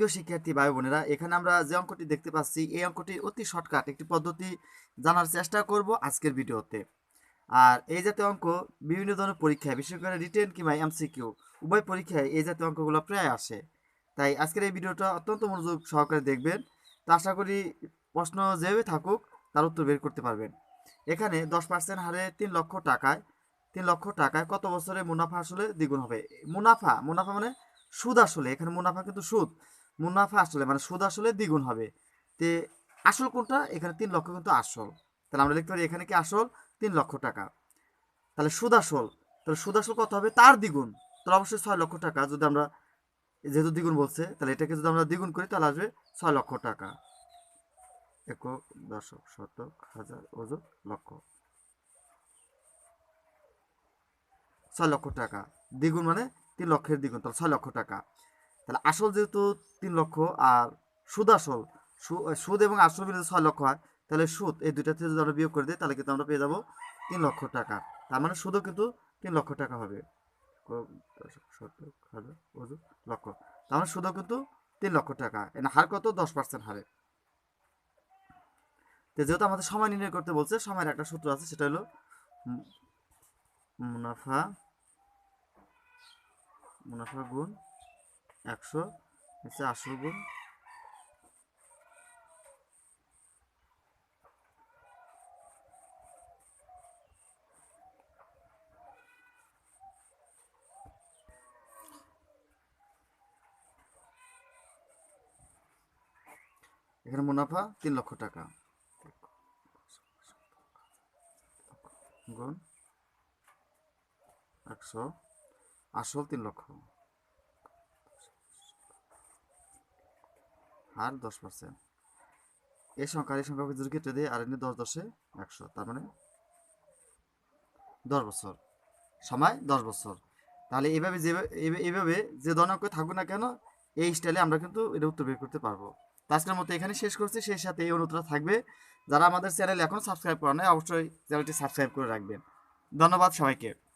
প্রিয় শিক্ষার্থী ভাই বোনেরা এখানে আমরা যে অঙ্কটি দেখতে পাচ্ছি, এই অঙ্কটি অতি শর্টকাট, একটি পদ্ধতি জানার চেষ্টা করব আজকের ভিডিওতে। আর এই জাতীয় অঙ্ক বিভিন্ন ধরনের পরীক্ষায়, বিশেষ করে রিটেন কিংবা এমসিকিউ, উভয় পরীক্ষায় এই জাতীয় অঙ্কগুলো প্রায় আসে। তাই আজকের এই ভিডিওটা অত্যন্ত মনোযোগ সহকারে দেখবেন। তা আশা করি প্রশ্ন যেভাবে থাকুক, তার উত্তর বের করতে পারবেন। এখানে দশ পার্সেন্ট হারে তিন লক্ষ টাকায়, তিন লক্ষ টাকায় কত বছরে মুনাফা আসলে দ্বিগুণ হবে? মুনাফা মুনাফা মানে সুদ আসলে। এখানে মুনাফা কিন্তু সুদ। মুনাফা আসলে মানে সুদ আসলে দ্বিগুণ হবে। তে আসল কোনটা? এখানে তিন লক্ষ কিন্তু আসল। তাহলে আমরা লিখতে পারি, এখানে কি আসল? তিন লক্ষ টাকা। তাহলে সুদ আসল। তাহলে সুদ আসল কত হবে? তার দ্বিগুণ। তাহলে অবশ্যই ছয় লক্ষ টাকা। যদি আমরা, যেহেতু দ্বিগুণ বলছে, তাহলে এটাকে যদি আমরা দ্বিগুণ করি, তাহলে আসবে ছয় লক্ষ টাকা। একক, দশক, শতক, হাজার, ওজন, লক্ষ। ছয় লক্ষ টাকা। দ্বিগুণ মানে তিন লক্ষের দ্বিগুণ, তাহলে ছয় লক্ষ টাকা। তাহলে আসল যেহেতু তিন লক্ষ আর সুদ আসল সুদ এবং আসল মিলে ছয় লক্ষ হয়, তাহলে সুদ এই দুইটা থেকে যদি আমরা বিয়োগ করে দিই, তাহলে কিন্তু আমরা পেয়ে যাব তিন লক্ষ টাকা। তার মানে সুদও কিন্তু তিন লক্ষ টাকা হবে। লক্ষ। তার মানে সুদও কিন্তু তিন লক্ষ টাকা। এর হার কত? দশ পার্সেন্ট হারে। তো যেহেতু আমাদের সময় নির্ণয় করতে বলছে, সময়ের একটা সূত্র আছে, সেটা হলো মুনাফা মুনাফা গুণ একশো আসল গুণ। এখানে মুনাফা তিন লক্ষ টাকা। গুণ একশো আসল তিন লক্ষ। আর দশ পার্সেন্ট এই সংখ্যা, এই সংখ্যাকে যদি কেটে আর এনে দশ দশে একশো, তার মানে দশ বছর। সময় দশ বছর। তাহলে এইভাবে যেভাবে এইভাবে- যে ধরনের করে থাকুক না কেন, এই স্টাইলে আমরা কিন্তু এটা উত্তর বের করতে পারব। আজকের মতো এখানে শেষ করছি। সেই সাথে এই অনুরোধটা থাকবে, যারা আমাদের চ্যানেল এখন সাবস্ক্রাইব করেন নাই, অবশ্যই চ্যানেলটি সাবস্ক্রাইব করে রাখবেন। ধন্যবাদ সবাইকে।